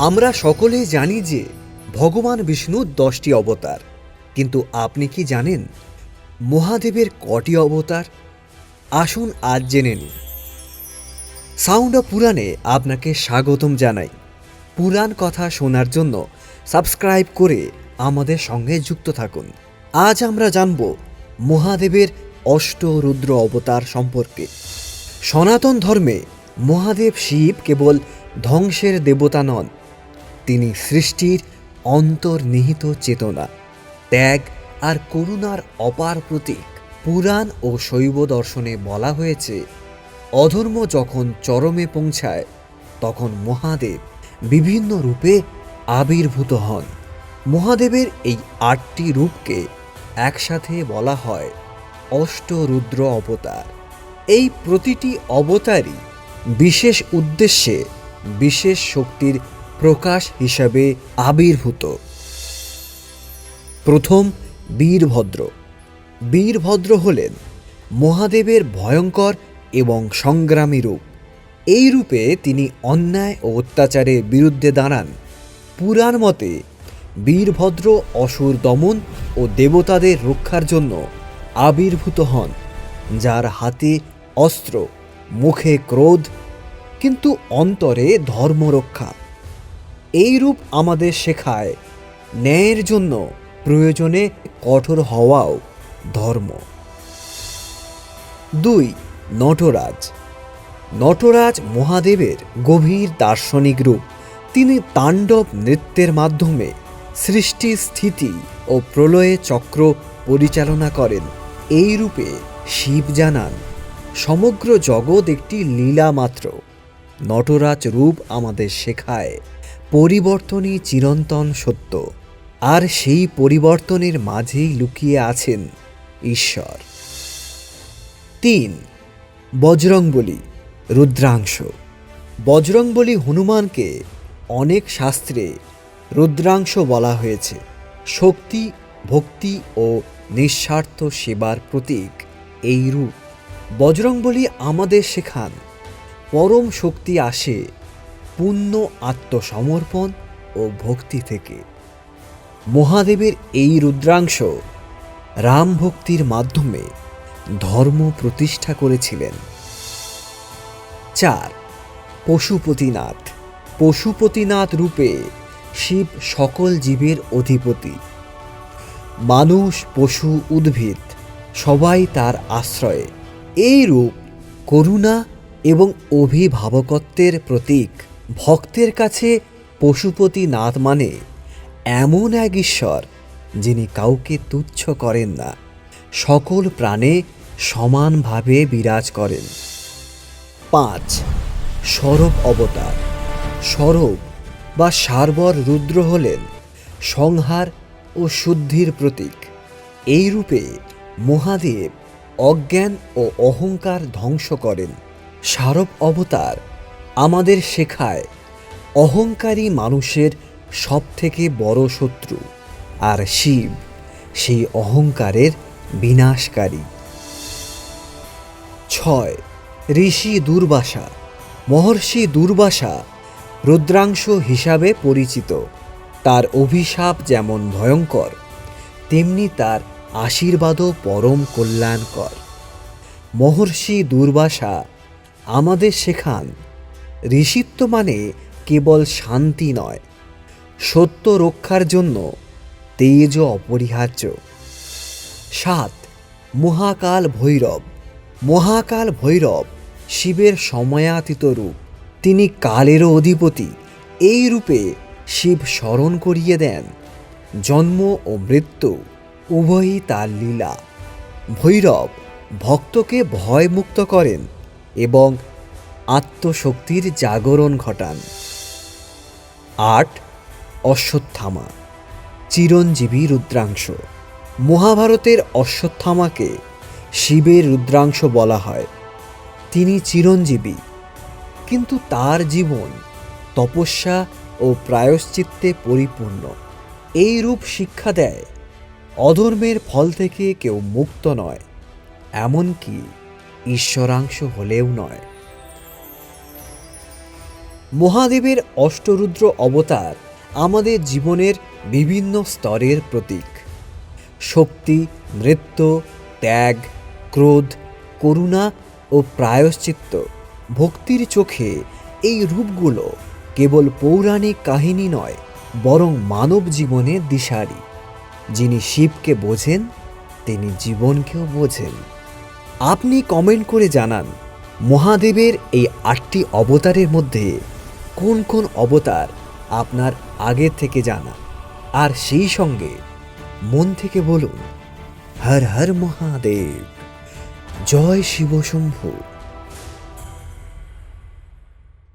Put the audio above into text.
আমরা সকলেই জানি যে ভগবান বিষ্ণুর দশটি অবতার। কিন্তু আপনি কি জানেন মহাদেবের কটি অবতার? আসুন আজ জেনে নিন সাউন্ড অফ পুরাণে আপনাকে স্বাগতম জানাই। পুরাণ কথা শোনার জন্য সাবস্ক্রাইব করে আমাদের সঙ্গে যুক্ত থাকুন। আজ আমরা জানব মহাদেবের অষ্ট রুদ্র অবতার সম্পর্কে। সনাতন ধর্মে মহাদেব শিব কেবল ধ্বংসের দেবতা নন তিনি সৃষ্টির অন্তর্নিহিত চেতনা, ত্যাগ আর করুণার অপার প্রতীক। পুরাণ ও শৈব দর্শনে বলা হয়েছে, অধর্ম যখন চরমে পৌঁছায়, তখন মহাদেব বিভিন্ন রূপে আবির্ভূত হন। মহাদেবের এই আটটি রূপকে একসাথে বলা হয় অষ্টরুদ্র অবতার। এই প্রতিটি অবতারই বিশেষ উদ্দেশ্যে বিশেষ শক্তির প্রকাশ হিসাবে আবির্ভূত। প্রথম বীরভদ্র। বীরভদ্র হলেন মহাদেবের ভয়ঙ্কর এবং সংগ্রামী রূপ। এই রূপে তিনি অন্যায় ও অত্যাচারের বিরুদ্ধে দাঁড়ান। পুরাণ মতে বীরভদ্র অসুর দমন ও দেবতাদের রক্ষার জন্য আবির্ভূত হন, যার হাতে অস্ত্র, মুখে ক্রোধ, কিন্তু অন্তরে ধর্মরক্ষা। এই রূপ আমাদের শেখায়। ন্যায়ের জন্য প্রয়োজনে কঠোর হওয়াও ধর্ম। দুই, নটরাজ। নটরাজ মহাদেবের গভীর দার্শনিক রূপ। তিনি তাণ্ডব নৃত্যের মাধ্যমে সৃষ্টি স্থিতি ও প্রলয়ে চক্র পরিচালনা করেন। এই রূপে শিব জানান, সমগ্র জগৎ একটি লীলা মাত্র। নটরাজ রূপ আমাদের শেখায়। পরিবর্তনই চিরন্তন সত্য, আর সেই পরিবর্তনের মাঝেই লুকিয়ে আছেন ঈশ্বর। তিন, বজরংবলী, রুদ্রাংশ। বজরংবলী হনুমানকে অনেক শাস্ত্রে রুদ্রাংশ বলা হয়েছে। শক্তি, ভক্তি ও নিঃস্বার্থ সেবার প্রতীক এই রূপ। বজরংবলী আমাদের শেখান, পরম শক্তি আসে পূর্ণ আত্মসমর্পণ ও ভক্তি থেকে। মহাদেবের এই রুদ্রাংশ রাম ভক্তির মাধ্যমে ধর্ম প্রতিষ্ঠা করেছিলেন। চার, পশুপতিনাথ। পশুপতিনাথ রূপে শিব সকল জীবের অধিপতি। মানুষ, পশু, উদ্ভিদ, সবাই তার আশ্রয়ে। এই রূপ করুণা এবং অভিভাবকত্বের প্রতীক। ভক্তের কাছে পশুপতিনাথ মানে এমন এক ঈশ্বর যিনি কাউকে তুচ্ছ করেন না, সকল প্রাণে সমানভাবে বিরাজ করেন। পাঁচ, সরব অবতার। সরব বা সারবর রুদ্র হলেন সংহার ও শুদ্ধির প্রতীক। এই রূপে মহাদেব অজ্ঞান ও অহংকার ধ্বংস করেন। সারব অবতার আমাদের শেখায়, অহংকারী মানুষের সবথেকে বড় শত্রু আর শিব, সেই অহংকারের বিনাশকারী। ছয়, ঋষি দুর্বাসা, মহর্ষি দুর্বাসা রুদ্রাংশ হিসাবে পরিচিত। তার অভিশাপ যেমন ভয়ঙ্কর, তেমনি তার আশীর্বাদও পরম কল্যাণকর। মহর্ষি দুর্বাসা আমাদের শেখান ঋষিত্ব মানে কেবল শান্তি নয়, সত্য রক্ষার জন্য তেজ অপরিহার্য। সাত, মহাকাল ভৈরব। মহাকাল ভৈরব শিবের সময়াতীত রূপ। তিনি কালেরও অধিপতি। এই রূপে শিব স্মরণ করিয়ে দেন। জন্ম ও মৃত্যু, উভয়ই তার লীলা। ভৈরব ভক্তকে ভয়মুক্ত করেন এবং আত্মশক্তির জাগরণ ঘটান। আট, অশ্বত্থামা, চিরঞ্জীবী রুদ্রাংশ। মহাভারতের অশ্বত্থামাকে শিবের রুদ্রাংশ বলা হয়। তিনি চিরঞ্জীবী। কিন্তু তার জীবন তপস্যা ও প্রায়শ্চিত্তে পরিপূর্ণ। এই রূপ শিক্ষা দেয়, অধর্মের ফল থেকে কেউ মুক্ত নয়, এমনকি ঈশ্বরাংশ হলেও নয়। মহাদেবের অষ্টরুদ্র অবতার আমাদের জীবনের বিভিন্ন স্তরের প্রতীক। শক্তি, নৃত্য, ত্যাগ, ক্রোধ, করুণা ও প্রায়শ্চিত্ত ভক্তির চোখে এই রূপগুলো কেবল পৌরাণিক কাহিনী নয়, বরং মানব জীবনের দিশারি। যিনি শিবকে বোঝেন, তিনি জীবনকেও বোঝেন। আপনি কমেন্ট করে জানান, মহাদেবের এই আটটি অবতারের মধ্যে কোন কোন অবতার আপনার আগে থেকে জানা? আর সেই সঙ্গে মন থেকে বলুন, হর হর মহাদেব, জয় শিব শম্ভু।